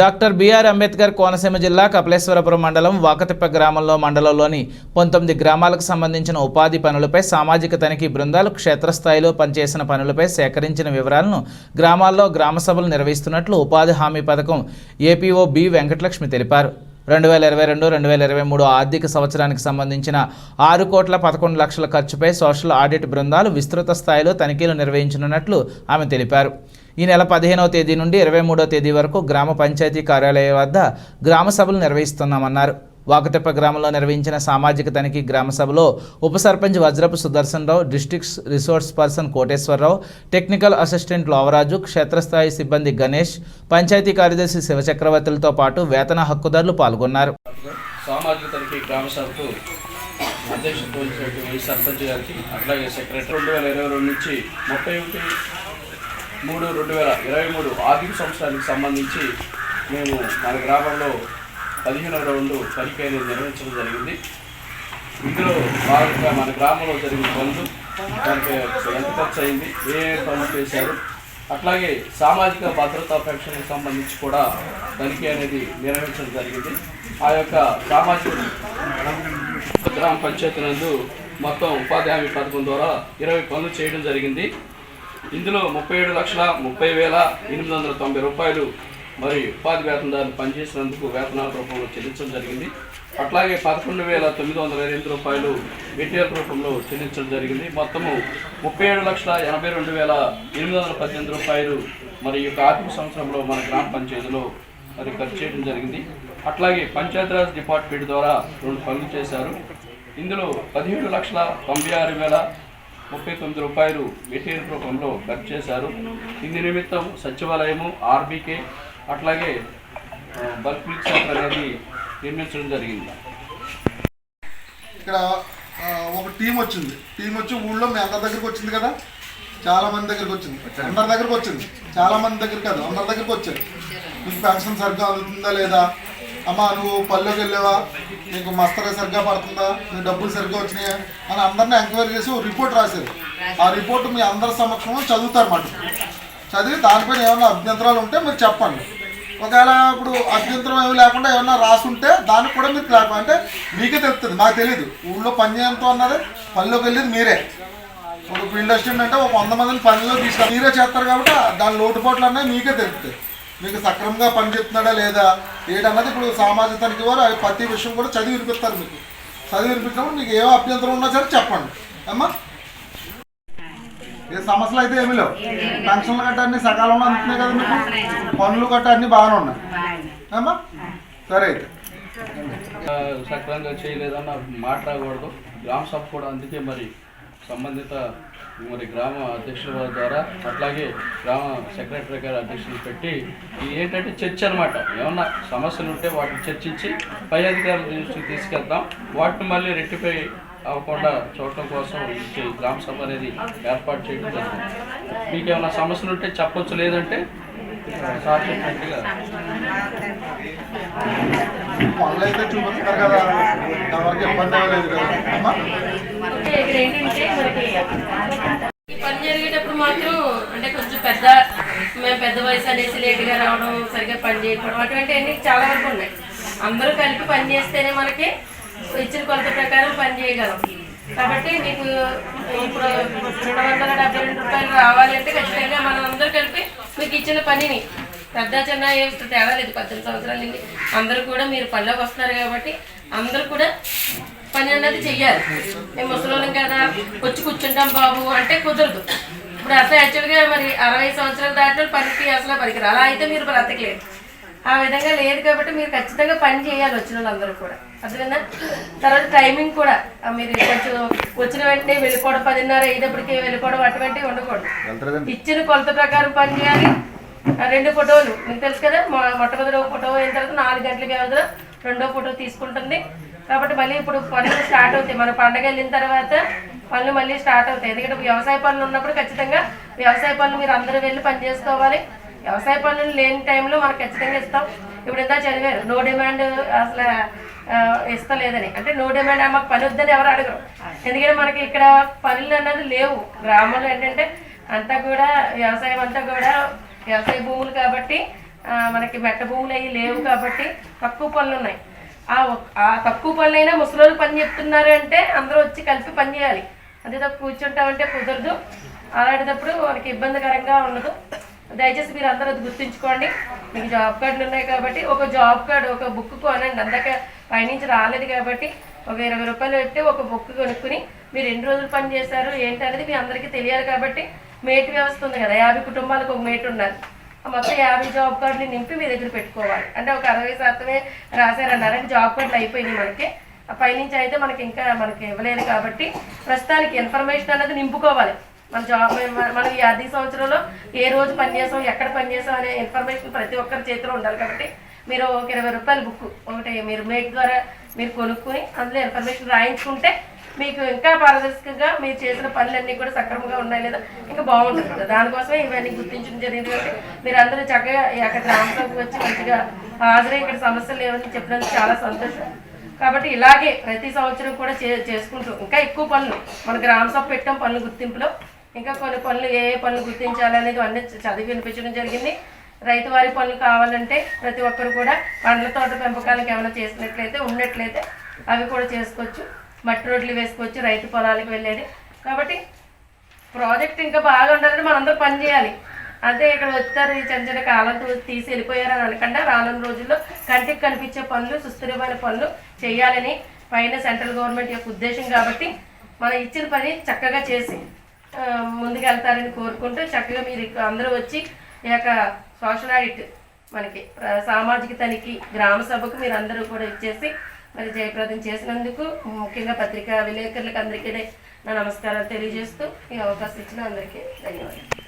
Doctor BR Ambedkar Konaseema జిల్లా కపిలేశ్వరపురం మండలం వాకతిప్ప గ్రామంలో మండలంలోని పంతొమ్మిది గ్రామాలకు సంబంధించిన ఉపాధి పనులపై సామాజిక తనిఖీ బృందాలు క్షేత్రస్థాయిలో పనిచేసిన పనులపై సేకరించిన వివరాలను గ్రామాల్లో గ్రామసభలు నిర్వహిస్తున్నట్లు ఉపాధి హామీ పథకం ఏపీఓ బి వెంకటలక్ష్మి తెలిపారు. రెండు వేల ఇరవై రెండు రెండు వేల ఇరవై మూడు ఆర్థిక సంవత్సరానికి సంబంధించిన ఆరు కోట్ల పదకొండు లక్షల ఖర్చుపై సోషల్ ఆడిట్ బృందాలు విస్తృత స్థాయిలో తనిఖీలు నిర్వహించనున్నట్లు ఆమె తెలిపారు. ఈ నెల పదిహేనవ తేదీ నుండి ఇరవై మూడో తేదీ వరకు గ్రామ పంచాయతీ కార్యాలయం వద్ద గ్రామ సభలు నిర్వహిస్తున్నామన్నారు. వాకతిప్ప గ్రామంలో నిర్వహించిన సామాజిక తనిఖీ గ్రామసభలో ఉప sarpanch Vajrapu Sudarshan Rao districts resource person Koteswararao technical assistant Lovaraju క్షేత్రస్థాయి సిబ్బంది గణేష్ పంచాయతీ కార్యదర్శి శివచక్రవర్తులతో పాటు వేతన హక్కుదారులు పాల్గొన్నారు. సామాజిక తనిఖీ గ్రామ సభకు అధ్యక్షత వహించినటువంటి సర్పంచ్ గారికి అట్లాగే సెక్రటరీ రెండు వేల ఇరవై రెండు నుంచి ముప్పై ఒకటి మూడు రెండు వేల ఇరవై మూడు ఆర్థిక సంవత్సరానికి సంబంధించి మేము మన గ్రామంలో పదిహేనవ రౌండ్ తనిఖీ అనేది నిర్వహించడం జరిగింది. ఇందులో భాగంగా మన గ్రామంలో జరిగిన పనులు దానికి ఎంత ఖర్చు అయింది ఏ పనులు చేశారు అట్లాగే సామాజిక భద్రతా పెన్షన్కి సంబంధించి కూడా తనిఖీ అనేది నిర్వహించడం జరిగింది. ఆ యొక్క సామాజిక గ్రామ పంచాయతీ నందు మొత్తం ఉపాధి హామీ పథకం ద్వారా ఇరవై పనులు చేయడం జరిగింది. ఇందులో ముప్పై ఏడు లక్షల ముప్పై వేల ఎనిమిది వందల తొంభై రూపాయలు మరి ఉపాధి వేతనదారులు పనిచేసినందుకు వేతనాల రూపంలో చెల్లించడం జరిగింది. అట్లాగే పదకొండు వేల తొమ్మిది వందల ఎనిమిది రూపాయలు మెటీరియల్ రూపంలో చెల్లించడం జరిగింది. మొత్తము ముప్పై ఏడు లక్షల ఎనభై రెండు వేల ఎనిమిది వందల పద్దెనిమిది రూపాయలు మరి ఈ యొక్క ఆర్థిక సంవత్సరంలో మన గ్రామ పంచాయతీలో మరి ఖర్చు చేయడం జరిగింది. అట్లాగే పంచాయతీరాజ్ డిపార్ట్మెంట్ ద్వారా రెండు పనులు చేశారు. ఇందులో పదిహేడు లక్షల తొంభై ఆరు వేల ముప్పై తొమ్మిది రూపాయలు మెటీరియల్ రూపంలో ఖర్చు చేశారు. ఇందు నిమిత్తం సచివాలయము ఆర్బీకే అట్లాగే బల్క్ మిల్క్ సెంటర్ అనేది నిర్మించడం జరిగింది. ఇక్కడ ఒక టీం వచ్చింది. టీం వచ్చి ఊళ్ళో మీ అందరి దగ్గరికి వచ్చింది కదా? చాలా మంది దగ్గరికి వచ్చింది. అందరి దగ్గరికి వచ్చింది. చాలా మంది దగ్గర కాదు అందరి దగ్గరికి వచ్చారు. నీకు పెన్షన్ సరిగ్గా అందుతుందా లేదా? అమ్మా నువ్వు పల్లెకి వెళ్ళావా? నీకు మస్తగా సరిగ్గా పడుతుందా? నీ డబ్బులు సరిగ్గా వచ్చినాయా? అని అందరిని ఎంక్వైరీ చేసి ఒక రిపోర్ట్ రాశారు. ఆ రిపోర్ట్ మీ అందరి సమక్షంలో చదువుతారు మాట. చదివి దానిపైన ఏమైనా అభ్యంతరాలు ఉంటే మీరు చెప్పండి. ఒకవేళ ఇప్పుడు అభ్యంతరం ఏమి లేకుండా ఏమన్నా రాసుంటే దానికి కూడా మీరు క్లారిఫై అంటే మీకే తెలుస్తుంది. మాకు తెలియదు ఊళ్ళో పని చేయడంతో అన్నది పనిలోకి వెళ్ళేది మీరే. ఒక ఫీల్డ్ అసిస్టెంట్ అంటే ఒక వంద మందిని పనిలో తీసుకొని మీరే చేస్తారు కాబట్టి దాని లోటుపాట్లు అన్నది మీకే తెలుస్తుంది మీకు సక్రమంగా పని చెప్తున్నాడా లేదా? ఏంటన్నది ఇప్పుడు సామాజిక తనిఖీ వారు ప్రతి విషయం కూడా చదివి వినిపిస్తారు మీకు. చదివి వినిపించినప్పుడు మీకు ఏ అభ్యంతరం ఉన్నా సరే చెప్పండి. అమ్మా? ఏ సమస్యలు అయితే ఏమీ లేవు. పెన్షన్లు గట్ట అన్ని సకాలంలో అందుతున్నాయి కదా మీకు? పనులు గట్ట అన్ని బాగానే ఉన్నాయి. ఏమా సరే అయితే. సక్రమంగా చేయలేదన్న మాట రాకూడదు గ్రామ సభ కూడా అందుకే మరి సంబంధిత మరి గ్రామ అధ్యక్షుల ద్వారా అట్లాగే గ్రామ సెక్రటరీ గారి అధ్యక్షులు పెట్టి ఇది ఏంటంటే చర్చ అనమాట ఏమన్నా సమస్యలు ఉంటే వాటిని చర్చించి పై అధికారుల దృష్టికి తీసుకెళ్తాం. వాటిని మళ్ళీ రెట్టిఫై అవ్వకుండా చూడటం కోసం ఈ గ్రామ సభ అనేది ఏర్పాటు చేయడం జరిగింది. మీకు ఏమైనా సమస్యలు ఉంటే చెప్పొచ్చు లేదంటే సార్ చెప్పినట్టుగా. పనులు అయితే చూపిస్తున్నారు కదా ఎవరికి ఇబ్బంది అవ్వలేదు కదా. పని జరిగేటప్పుడు మాత్రం అంటే కొంచెం పెద్ద మేము పెద్ద వయసు అనేసి లేట్గా రావడం సరిగ్గా పని చేయకపోవడం అటువంటివన్నీ చాలా వరకు ఉన్నాయి. అందరూ కలిపి పని చేస్తేనే మనకి ఇచ్చిన కొలత ప్రకారం పని చేయగలం. కాబట్టి మీకు ఇప్పుడు రెండు వందల డెబ్బై రెండు రూపాయలు రావాలంటే ఖచ్చితంగా మనం అందరూ కలిపి మీకు ఇచ్చిన పనిని పెద్ద చిన్న ఏ తేడా లేదు. పద్దెనిమిది సంవత్సరాల నుండి అందరూ కూడా మీరు పనిలోకి వస్తున్నారు కాబట్టి అందరూ కూడా పని అన్నది చెయ్యాలి. మేము ముసలోళ్ళం కదా వచ్చి కూర్చుంటాం బాబు అంటే కుదరదు. ఇప్పుడు అసలు యాక్చువల్గా మరి అరవై సంవత్సరాలు దాటిన పనికి అసలు పనికి అలా అయితే మీరు బ్రతకలేదు ఆ విధంగా లేదు కాబట్టి మీరు ఖచ్చితంగా పని చేయాలి వచ్చిన వాళ్ళందరూ కూడా. అర్థమైందా తర్వాత టైమింగ్ కూడా మీరు కొంచెం వచ్చిన వెంటనే వెళ్ళిపోవడం పదిన్నర ఐదప్పటికి వెళ్ళిపోవడం అటువంటివి ఉండకూడదు. ఇచ్చిన కొలత ప్రకారం పని చేయాలి. ఆ రెండు ఫోటోలు మీకు తెలుసు కదా మొట్టమొదటి ఒక ఫోటో అయిన తర్వాత నాలుగు గంటల వ్యవధిలో రెండో ఫోటో తీసుకుంటుంది. కాబట్టి మళ్ళీ ఇప్పుడు పనులు స్టార్ట్ అవుతాయి. మన పండగ వెళ్ళిన తర్వాత పనులు మళ్ళీ స్టార్ట్ అవుతాయి. ఎందుకంటే వ్యవసాయ పనులు ఉన్నప్పుడు ఖచ్చితంగా వ్యవసాయ పనులు మీరు అందరూ వెళ్ళి పని చేసుకోవాలి. వ్యవసాయ పనులు లేని టైంలో మనకు ఖచ్చితంగా ఇస్తాం. ఇప్పుడు ఎంత చదివారు నో డిమాండ్ అసలు ఇస్తలేదని. అంటే నో డిమాండ్ మాకు పని వద్దని ఎవరు అడగరు. ఎందుకంటే మనకి ఇక్కడ పనులు అన్నది లేవు. గ్రామంలో ఏంటంటే అంతా కూడా వ్యవసాయం అంతా కూడా వ్యవసాయ భూములు కాబట్టి మనకి మెట్ట భూములు అవి లేవు కాబట్టి తక్కువ పనులు ఉన్నాయి. ఆ తక్కువ పనులైనా ముసలోళ్ళు పని చెప్తున్నారు అంటే అందరూ వచ్చి కలిపి పని చేయాలి. అదే తప్ప కూర్చుంటామంటే కుదరదు. అలాంటప్పుడు మనకి ఇబ్బందికరంగా ఉండదు. దయచేసి మీరు అందరూ అది గుర్తుంచుకోండి. మీకు జాబ్ కార్డులు ఉన్నాయి కాబట్టి ఒక జాబ్ కార్డు ఒక బుక్ కొనండి. అందాక పైనుంచి రాలేదు కాబట్టి ఒక ఇరవై రూపాయలు పెట్టి ఒక బుక్ కొనుక్కుని మీరు ఎన్ని రోజులు పని చేశారు ఏంటి అనేది మీ అందరికీ తెలియాలి కాబట్టి మేట్ వ్యవస్థ ఉంది కదా. యాభై కుటుంబాలకు ఒక మేటు ఉన్నారు ఆ మొత్తం యాభై జాబ్ కార్డులు నింపి మీ దగ్గర పెట్టుకోవాలి. అంటే ఒక అరవై శాతమే రాశారన్నారంటే జాబ్ కార్డులు అయిపోయినాయి మనకి. ఆ పైనుంచి అయితే మనకి ఇంకా మనకి ఇవ్వలేదు కాబట్టి ప్రస్తుతానికి ఇన్ఫర్మేషన్ అనేది నింపుకోవాలి. మన జాబ్ మనం ఈ ఆర్థిక సంవత్సరంలో ఏ రోజు పని చేసాం ఎక్కడ పని చేసాం అనే ఇన్ఫర్మేషన్ ప్రతి ఒక్కరి చేతిలో ఉండాలి కాబట్టి మీరు ఒక ఇరవై రూపాయల బుక్ ఒకటి మీరు మేక్ ద్వారా మీరు కొనుక్కుని అందులో ఇన్ఫర్మేషన్ రాయించుకుంటే మీకు ఇంకా పారదర్శకంగా మీరు చేసిన పనులన్నీ కూడా సక్రమంగా ఉన్నాయి లేదా? ఇంకా బాగుంటుంది కదా. దానికోసమే ఇవన్నీ గుర్తించడం జరిగింది కాబట్టి మీరు అందరూ చక్కగా అక్కడ గ్రామంలోకి వచ్చి మంచిగా హాజరై ఇక్కడ సమస్యలు లేవని చెప్పినందుకు చాలా సంతోషం. కాబట్టి ఇలాగే ప్రతి సంవత్సరం కూడా చే చేసుకుంటూ ఇంకా ఎక్కువ పనులు మన గ్రామ సభ పెట్టాం పనుల గుర్తింపులో ఇంకా కొన్ని పనులు ఏ ఏ పనులు గుర్తించాలి అనేది అన్నీ చదివి వినిపించడం జరిగింది. రైతు వారి పనులు కావాలంటే ప్రతి ఒక్కరు కూడా పండ్ల తోట పెంపకాలకు ఏమైనా చేసినట్లయితే ఉన్నట్లయితే అవి కూడా చేసుకోవచ్చు. మట్టి రోడ్లు వేసుకోవచ్చు రైతు పొలాలకు వెళ్ళేది. కాబట్టి ప్రాజెక్ట్ ఇంకా బాగా ఉండాలంటే మనందరూ పని చేయాలి. అంటే ఇక్కడ వచ్చారు ఈ చిన్న చిన్న కాలంతో తీసి వెళ్ళిపోయారు అని అనకుండా రానున్న రోజుల్లో కంటికి కనిపించే పనులు సుస్థిరమైన పనులు చేయాలని పైన సెంట్రల్ గవర్నమెంట్ యొక్క ఉద్దేశం కాబట్టి మనం ఇచ్చిన పని చక్కగా చేసి ముందుకెళ్తారని ముందుకు వెళ్తారని కోరుకుంటూ చక్కగా మీరు అందరూ వచ్చి ఈ యొక్క సోషల్ ఆడిట్ మనకి సామాజిక తనిఖీ గ్రామ సభకు మీరు అందరూ కూడా ఇచ్చేసి మరి జయప్రదం చేసినందుకు ముఖ్యంగా పత్రికా విలేకరులకు అందరికీ నా నమస్కారాలు తెలియజేస్తూ ఈ అవకాశం ఇచ్చిన అందరికీ ధన్యవాదాలు.